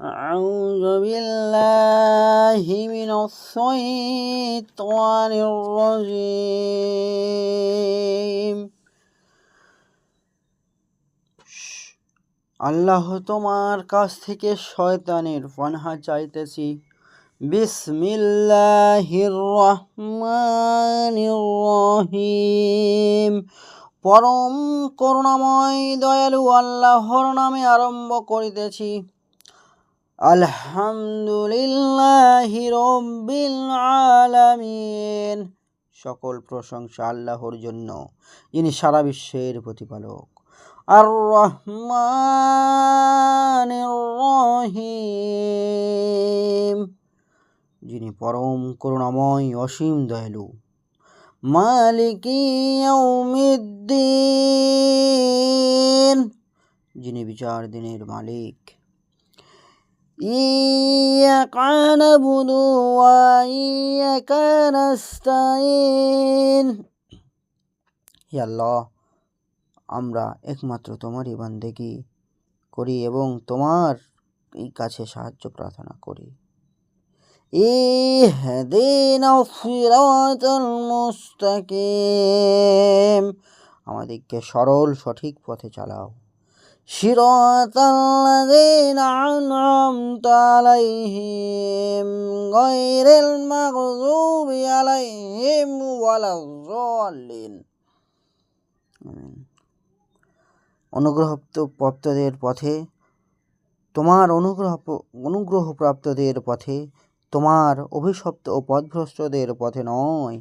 أعوذ بالله من الشيطان الرجيم আল্লাহ তোমার কাছ থেকে শয়তানের পানাহা চাইতেছি বিসমিল্লাহির রহমানির রহিম পরম করুণাময় দয়ালু আল্লাহর নামে আরম্ভ করিতেছি আলহামদুলিল্লাহি রব্বিল আলামিন। সকল প্রশংসা আল্লাহর জন্য, যিনি সারা বিশ্বের প্রতিপালক। আর রহমান রহিম। যিনি পরম করুণাময় অসীম দয়ালু। মালিকি ইয়াউমিদ্দিন। যিনি বিচার দিনের মালিক। إياك نعبد وإياك نستعين হে আল্লাহ আমরা একমাত্র তোমারই বান্দেগি করি এবং তোমার এই কাছে সাহায্য প্রার্থনা করি ইহদিনা সিরাতাল মুস্তাকিম আমাদেরকে সরল সঠিক পথে চালাও صراط الذين أنعمت عليهم غير المغضوب عليهم ولا الضالين আমিন। অনুগ্রহপ্রাপ্তদের পথে তোমার অনুগ্রহ অনুগ্রহপ্রাপ্তদের পথে তোমার অভিশপ্ত ও পথভ্রষ্টদের পথে নয়